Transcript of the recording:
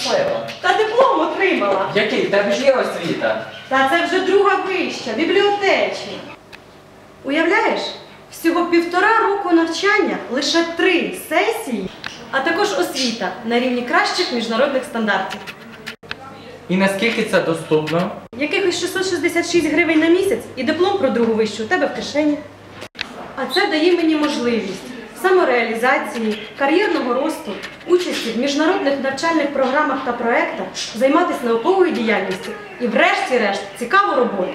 щаслива. Та диплом отримала. Який? В тебе ж є освіта. Та це вже друга вища, бібліотечна. Уявляєш, всього півтора року навчання лише три сесії, а також освіта на рівні кращих міжнародних стандартів. І наскільки це доступно? Якихось 666 гривень на місяць і диплом про другу вищу у тебе в кишені. А це дає мені можливість самореалізації, кар'єрного росту, участі в міжнародних навчальних програмах та проектах, займатися науковою діяльністю і, врешті-решт, цікаву роботу.